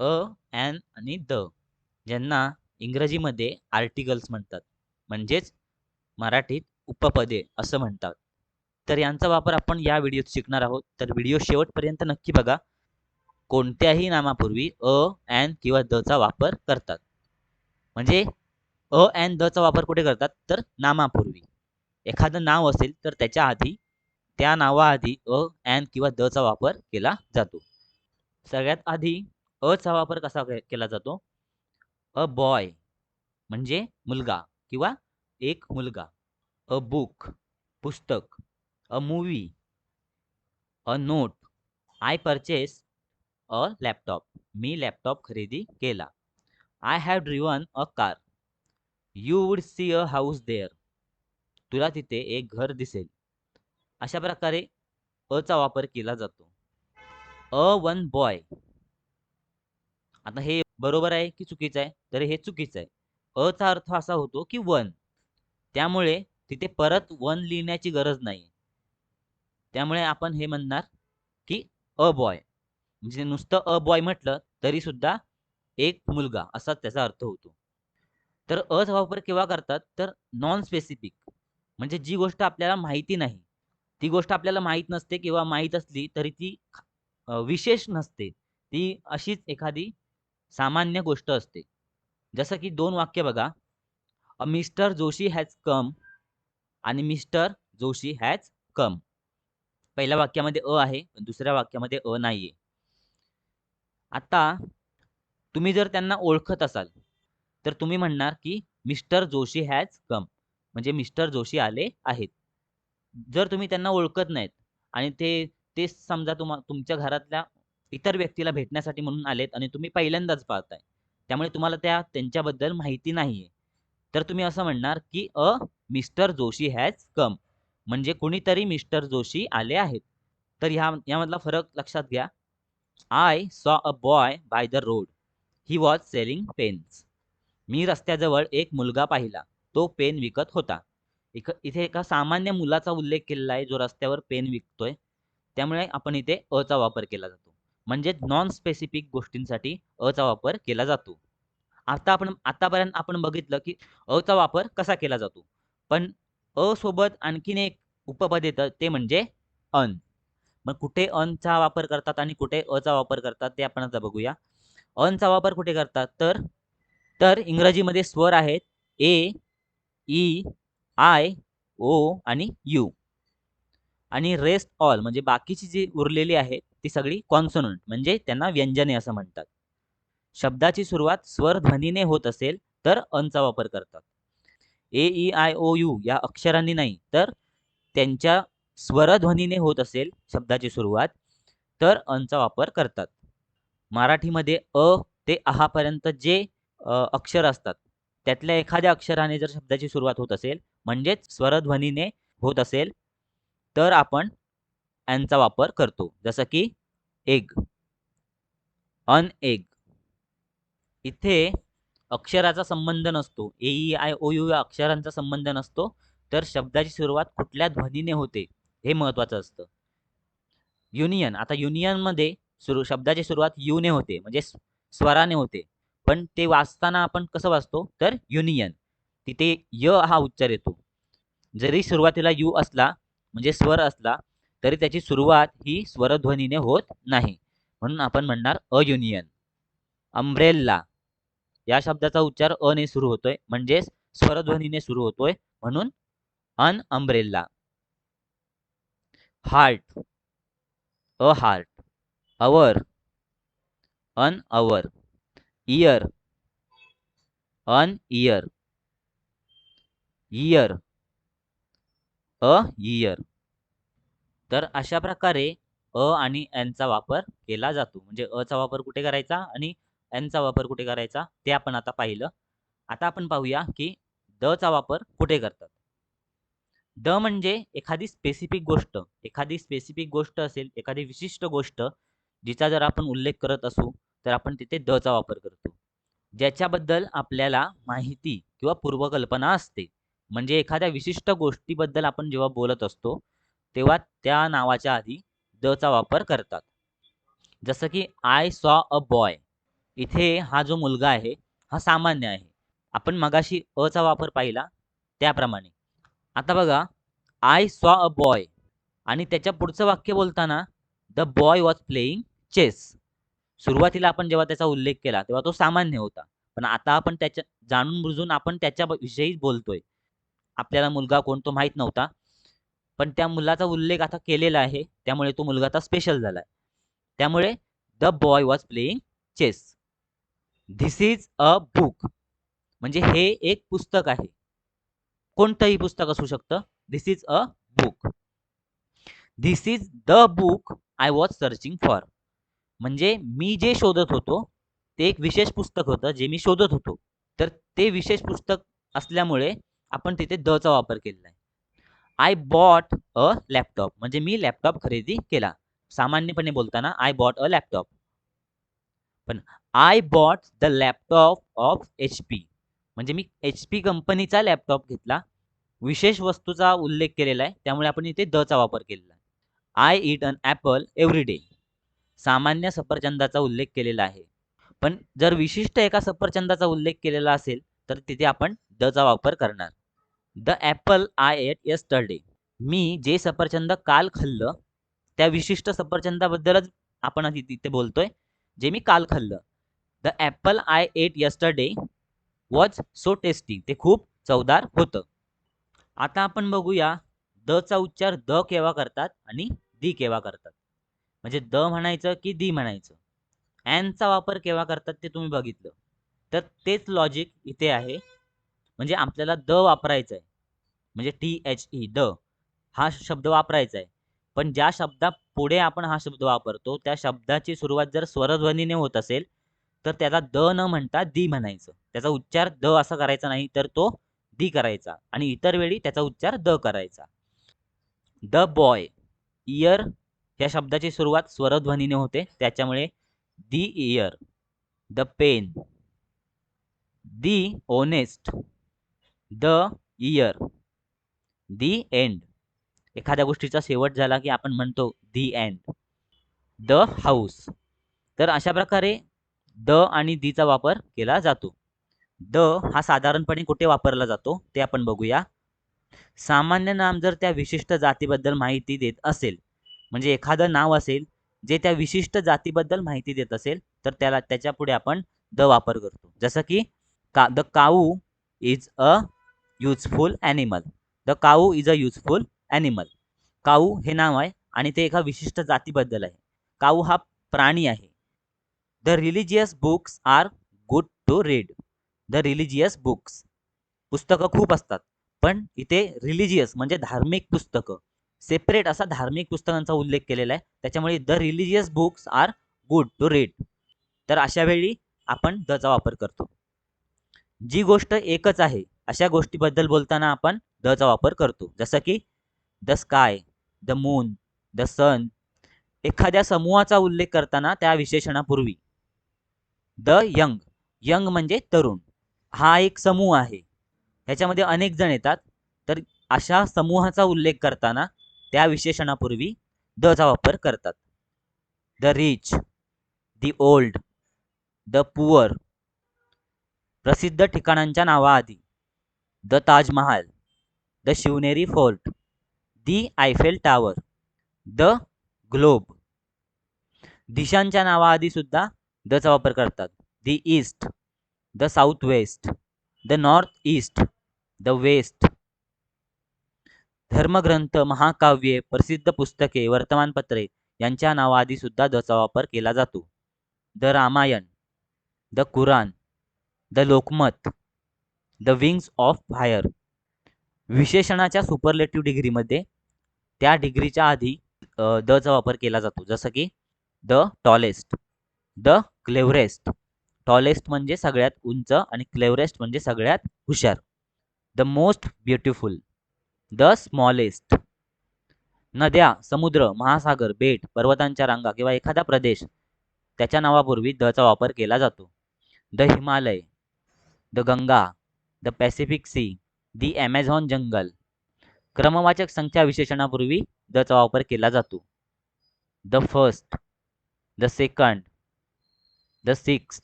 अ and आणि the ज्यांना इंग्रजीमध्ये आर्टिकल्स म्हणतात. म्हणजेच मराठीत उपपदे असं म्हणतात. तर यांचा वापर आपण या व्हिडिओत शिकणार आहोत. तर व्हिडिओ शेवटपर्यंत नक्की बघा. कोणत्याही नामापूर्वी अ ॲन किंवा द चा वापर करतात. म्हणजे अ ॲन चा वापर कुठे करतात? तर नामापूर्वी. एखादं नाव असेल तर त्याच्या आधी त्या नावाआधी अ ॲन किंवा द चा वापर केला जातो. सगळ्यात आधी अचा वापर कसा केला जातो? अ बॉय म्हणजे मुलगा किंवा एक मुलगा. अ बुक पुस्तक. A movie a note I purchase a laptop me laptop खरेदी केला. I have driven a car you would see a house there तुला तिथे एक घर दिसेल. अशा प्रकारे अचा वापर केला जातो. अ वन बॉय आता हे बरोबर आहे की चुकीचं आहे? तर हे चुकीचं आहे. अचा अर्थ असा होतो की वन. त्यामुळे तिथे परत वन लिहिण्याची गरज नाही त्यामुळे आपण हे म्हणणार की अ बॉय. म्हणजे नुसतं अ बॉय म्हटलं तरी सुद्धा एक मुलगा असा त्याचा अर्थ होतो. तर अचा वापर केव्हा करतात? तर नॉन स्पेसिफिक म्हणजे जी गोष्ट आपल्याला माहिती नाही. ती गोष्ट आपल्याला माहीत नसते किंवा माहीत असली तरी ती विशेष नसते. ती अशीच एखादी सामान्य गोष्ट असते. जसं की दोन वाक्य बघा. A mister Joshi has come आणि मिस्टर जोशी हॅज कम. पहिल्या वाक्यामध्ये अ आहे पण दुसऱ्या वाक्यामध्ये अ नाहीये. आता तुम्ही जर त्यांना ओळखत असाल तर तुम्ही म्हणणार की मिस्टर जोशी हॅज कम म्हणजे मिस्टर जोशी आले आहेत. जर तुम्ही त्यांना ओळखत नाहीत आणि ते तेच समजा तुम्हा तुमच्या घरातल्या इतर व्यक्तीला भेटण्यासाठी म्हणून आलेत आणि तुम्ही पहिल्यांदाच पाहताय. त्यामुळे तुम्हाला त्या त्यांच्याबद्दल माहिती नाहीये. तर तुम्ही असं म्हणणार की a mister Joshi has come. म्हणजे कोणीतरी मिस्टर जोशी आले आहेत. तर ह्या यामधला फरक लक्षात घ्या. I saw a boy by the road he was selling pens मी रस्त्याजवळ एक मुलगा पाहिला. तो पेन विकत होता. इक इथे एका सामान्य मुलाचा उल्लेख केलेला आहे जो रस्त्यावर पेन विकतोय. त्यामुळे आपण इथे अचा वापर केला जातो. म्हणजे नॉन स्पेसिफिक गोष्टींसाठी अचा वापर केला जातो. आता आपण आतापर्यंत आपण बघितलं की अचा वापर कसा केला जातो? पण अ सोबत आणखीन एक उपपद येतं ते म्हणजे अन. मग कुठे अनचा वापर करतात आणि कुठे अचा वापर करतात ते आपण आता बघूया. अनचा वापर कुठे करतात? तर तर इंग्रजीमध्ये स्वर आहेत ए ई आय ओ आणि यू. आणि रेस्ट ऑल म्हणजे बाकीची जी उरलेली आहेत ती सगळी कॉन्सोनंट म्हणजे त्यांना व्यंजने असं म्हणतात. शब्दाची सुरुवात स्वर ध्वनीने होत असेल तर अनचा वापर करतात. A E I O U या अक्षरांनी नाही तर त्यांच्या स्वरध्वनीने होत असेल शब्दाची सुरुवात तर अनचा वापर करतात. मराठीमध्ये अ ते आहापर्यंत जे अक्षर असतात त्यातल्या एखाद्या अक्षराने जर शब्दाची सुरुवात होत असेल म्हणजेच स्वरध्वनीने होत असेल तर आपण यांचा वापर करतो. जसं की एग अन एग इथे अक्षराचा संबंध नसतो. A E I O U या अक्षरांचा संबंध नसतो. तर शब्दाची सुरुवात कुठल्या ध्वनीने होते हे महत्त्वाचं असतं. युनियन आता युनियनमध्ये सुरू शब्दाची सुरुवात यूने होते म्हणजे स्वराने होते. पण ते वाचताना आपण कसं वाचतो? तर युनियन तिथे य हा उच्चार येतो. जरी सुरुवातीला यू असला म्हणजे स्वर असला तरी त्याची सुरुवात ही स्वरध्वनीने होत नाही. म्हणून आपण म्हणणार अयुनियन. अम्ब्रेल्ला या शब्दाचा उच्चार अ ने सुरू होतोय म्हणजेच स्वरध्वनीने सुरू होतोय म्हणून an umbrella heart. A heart. Hour. An hour. Ear. An ear. Year. A year तर अशा प्रकारे अ आणि एनचा वापर केला जातो. म्हणजे अचा वापर कुठे करायचा आणि एनचा वापर कुठे करायचा ते आपण आता पाहिलं. आता आपण पाहूया की दचा वापर कुठे करतात. द म्हणजे एखादी स्पेसिफिक गोष्ट. एखादी स्पेसिफिक गोष्ट असेल एखादी विशिष्ट गोष्ट जिचा जर आपण उल्लेख करत असू तर आपण तिथे दचा वापर करतो. ज्याच्याबद्दल आपल्याला माहिती किंवा पूर्वकल्पना असते. म्हणजे एखाद्या विशिष्ट गोष्टीबद्दल आपण जेव्हा बोलत असतो तेव्हा त्या नावाच्या आधी द चा वापर करतात. जसं की आय सॉ अ बॉय. इथे हा जो मुलगा आहे हा सामान्य आहे. आपण मगाशी अ चा वापर पाहिला त्याप्रमाणे. आता बघा आय सॉ अ बॉय. आणि त्याच्या पुढचं वाक्य बोलताना the boy was playing chess. सुरुवातीला आपण जेव्हा त्याचा उल्लेख केला तेव्हा तो सामान्य होता. पण आता आपण त्याच्या जाणून बुजून आपण त्याच्या विषयी बोलतोय. आपल्याला मुलगा कोण तो माहीत नव्हता. पण त्या मुलाचा उल्लेख आता केलेला आहे. त्यामुळे तो मुलगा आता स्पेशल झालाय. त्यामुळे the boy was playing chess this is a book म्हणजे हे एक पुस्तक आहे. कोणतंही पुस्तक असू शकतं. This is a book this is the book I was searching for म्हणजे मी जे शोधत होतो ते एक विशेष पुस्तक होतं जे मी शोधत होतो. तर ते विशेष पुस्तक असल्यामुळे आपण तिथे द चा वापर केलेला आहे. आय बॉट अ लॅपटॉप म्हणजे मी लॅपटॉप खरेदी केला. सामान्यपणे बोलताना आय बॉट अ लॅपटॉप पण I bought the laptop of H P म्हणजे मी एच पी कंपनीचा लॅपटॉप घेतला. विशेष वस्तूचा उल्लेख केलेला आहे. त्यामुळे आपण इथे द चा वापर केलेला आहे. I eat an apple every day सामान्य सफरचंदाचा उल्लेख केलेला आहे. पण जर विशिष्ट एका सफरचंदाचा उल्लेख केलेला असेल तर तिथे आपण द चा वापर करणार. The apple I ate yesterday. मी जे सफरचंद काल खाल्लं त्या विशिष्ट सफरचंदाबद्दलच आपण आधी तिथे बोलतोय जे मी काल खाल्लं. The apple I ate yesterday was so tasty. ते खूप चवदार होतं. आता आपण बघूया द चा उच्चार द केव्हा करतात आणि दी केव्हा करतात. म्हणजे द म्हणायचं की दी म्हणायचं. अँडचा वापर केव्हा करतात ते तुम्ही बघितलं. तर तेच लॉजिक इथे आहे. म्हणजे आपल्याला द वापरायचं आहे म्हणजे टी एच ई द. हा शब्द वापरायचा आहे. पण ज्या शब्दा पुढे आपण हा शब्द वापरतो त्या शब्दाची सुरुवात जर स्वरध्वनीने होत असेल तर त्याला द न म्हणता दी म्हणायचं. त्याचा उच्चार द असा करायचा नाही तर तो दी करायचा. आणि इतर वेळी त्याचा उच्चार द करायचा. द बॉय इयर या शब्दाची सुरुवात स्वरध्वनीने होते. त्याच्यामुळे the ear the pen the honest the ear. The end एखाद्या गोष्टीचा शेवट झाला की आपण म्हणतो दी एंड द हाऊस तर अशा प्रकारे द आणि दीचा वापर केला जातो. द हा साधारणपणे कुठे वापरला जातो ते आपण बघूया. सामान्य नाम जर त्या विशिष्ट जातीबद्दल माहिती देत असेल म्हणजे एखादं नाव असेल जे त्या विशिष्ट जातीबद्दल माहिती देत असेल तर त्याला त्याच्या पुढे आपण द वापर करतो. जसं की का the cow is a useful animal the cow is a useful animal cow हे नाव आहे आणि ते एका विशिष्ट जातीबद्दल आहे. काऊ हा प्राणी आहे. The religious books are good to read the religious books पुस्तकं खूप असतात. पण इथे रिलिजियस म्हणजे धार्मिक पुस्तकं. सेपरेट असा धार्मिक पुस्तकांचा उल्लेख केलेला आहे. त्याच्यामुळे the religious books are good to read तर अशा वेळी आपण दचा वापर करतो. जी गोष्ट एकच आहे अशा गोष्टीबद्दल बोलताना आपण द चा वापर करतो. जसं की the sky the moon the sun एखाद्या समूहाचा उल्लेख करताना त्या विशेषणापूर्वी. द यंग यंग म्हणजे तरुण. हा एक समूह आहे. ह्याच्यामध्ये अनेक जण येतात. तर अशा समूहाचा उल्लेख करताना त्या विशेषणापूर्वी द चा वापर करतात. The rich the old the poor. प्रसिद्ध ठिकाणांच्या नावाआधी. The Taj Mahal the Shivneri Fort the Eiffel Tower the globe. दिशांच्या नावाआधी सुद्धा दचा वापर करतात. The east the south west the north east the west. धर्मग्रंथ महाकाव्ये प्रसिद्ध पुस्तके वर्तमानपत्रे यांच्या नावाआधी सुद्धा दचा वापर केला जातो. The Ramayana the Quran the Lokmat the Wings of Fire. विशेषणाच्या superlative डिग्रीमध्ये त्या डिग्रीच्या आधी द चा वापर केला जातो. जसं की the tallest the cleverest tallest म्हणजे सगळ्यात उंच आणि क्लेवरेस्ट म्हणजे सगळ्यात हुशार. The most beautiful the smallest नद्या समुद्र महासागर बेट पर्वतांच्या रांगा किंवा एखादा प्रदेश त्याच्या नावापूर्वी द चा वापर केला जातो. The Himalaya the Ganga the Pacific sea the Amazon जंगल. क्रमवाचक संख्या विशेषणापूर्वी दचा वापर केला जातो. The first the second the six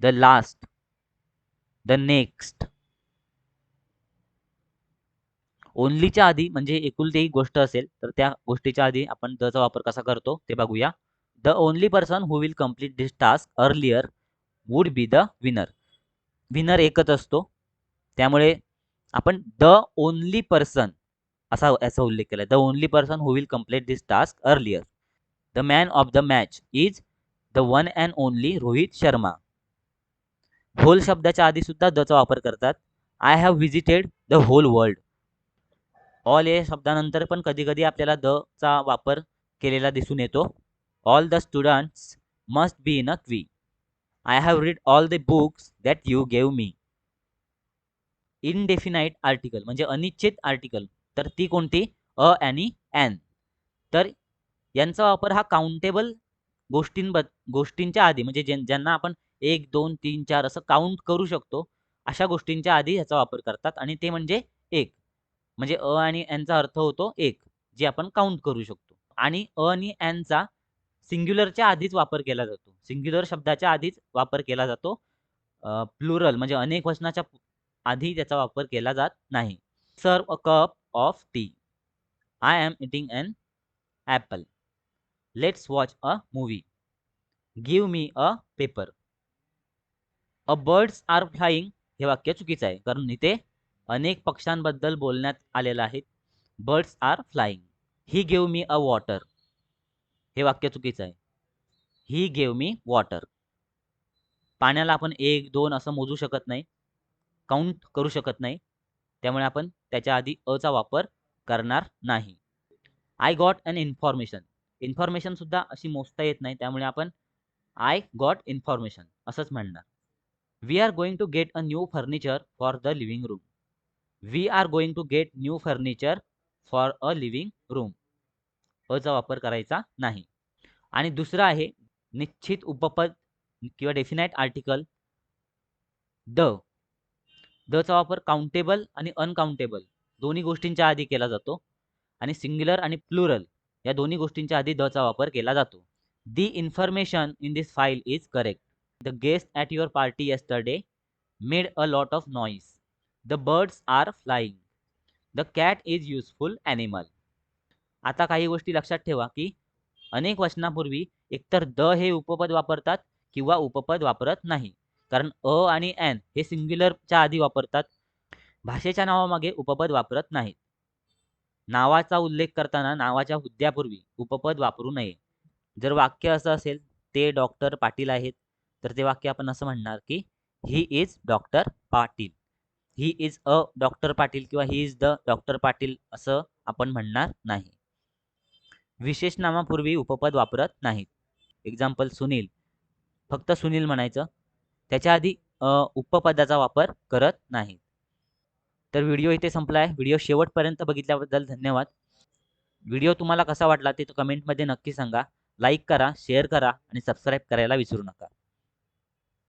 the last the next. ओनलीच्या आधी म्हणजे एकुलती एक गोष्ट असेल तर त्या गोष्टीच्या आधी आपण दचा वापर कसा करतो ते बघूया. The only person who will complete this task earlier would be the winner. Winner एकच असतो. त्यामुळे आपण द ओनली पर्सन असा याचा उल्लेख केला. The only person who will complete this task earlier the man of the match is the one and only Rohit Sharma. Whole शब्दाच्या आधी सुद्धा दचा वापर करतात. I have visited the whole world all या शब्दानंतर पण कधी कधी आपल्याला द चा वापर केलेला दिसून येतो. All the students must be in a queue I have read all the books that you gave me indefinite article म्हणजे अनिश्चित आर्टिकल तर ती कोणती? अ आणि ॲन तर यांचा वापर हा काउंटेबल गोष्टींब गोष्टींच्या आधी म्हणजे ज्यांना आपण एक दोन तीन चार असं काउंट करू शकतो अशा गोष्टींच्या आधी ह्याचा वापर करतात. आणि ते म्हणजे एक. म्हणजे अ आणि एनचा अर्थ होतो एक जे आपण काउंट करू शकतो. आणि अ आणि एनचा सिंग्युलरच्या आधीच वापर केला जातो. सिंग्युलर शब्दाच्या आधीच वापर केला जातो. प्लुरल म्हणजे अनेक वचनाच्या आधी त्याचा वापर केला जात नाही. सर्व a cup of tea. I am eating an apple. Let's watch a movie give me a paper. A birds are flying हे वाक्य चुकीचं आहे कारण इथे अनेक पक्ष्यांबद्दल बोलण्यात आलेलं आहे. बर्ड्स आर फ्लाईंग ही गिव मी अ वॉटर. हे वाक्य चुकीचं आहे. ही गेव मी वॉटर पाण्याला आपण एक दोन असं मोजू शकत नाही. काउंट करू शकत नाही. त्यामुळे आपण त्याच्या आधी अचा वापर करणार नाही. I got an information information सुद्धा अशी मोजता येत नाही. त्यामुळे आपण आय गॉट इन्फॉर्मेशन असंच म्हणणार. We are going to get a new furniture for the living room we are going to get new furniture for a living room अचा वापर करायचा नाही. आणि दुसरं आहे निश्चित उपपद किंवा डेफिनाईट आर्टिकल द. दचा वापर काउंटेबल आणि अनकाउंटेबल दोन्ही गोष्टींच्या आधी केला जातो आणि सिंग्युलर आणि प्लुरल या दोन्ही गोष्टींच्या आधी दचा वापर केला जातो. The information in this file is correct the guest at your party yesterday made a lot of noise the birds are flying the cat is useful animal आता काही गोष्टी लक्षात ठेवा की अनेक वचनापूर्वी एकतर द हे उपपद वापरतात किंवा उपपद वापरत नाही. कारण अ आणि एन हे सिंग्युलरच्या आधी वापरतात. भाषेच्या नावामागे उपपद वापरत नाहीत. नावाचा उल्लेख करताना नावाच्या हुद्द्यापूर्वी उपपद वापरू नये. जर वाक्य असं असेल ते डॉक्टर पाटील आहेत तर ते वाक्य आपण असं म्हणणार की he is doctor Patil. He is a doctor Patil किंवा he is the doctor Patil असं आपण म्हणणार नाही. विशेष नामापूर्वी उपपद वापरत नाहीत. एक्झाम्पल सुनील. फक्त सुनील म्हणायचं. त्याच्या आधी उपपदाचा वापर करत नाहीत. तर व्हिडिओ इथे संपला आहे व्हिडिओ शेवटपर्यंत बघितल्याबद्दल धन्यवाद. व्हिडिओ तुम्हाला कसा वाटला ते कमेंटमध्ये नक्की सांगा. लाईक करा शेअर करा आणि सबस्क्राईब करायला विसरू नका.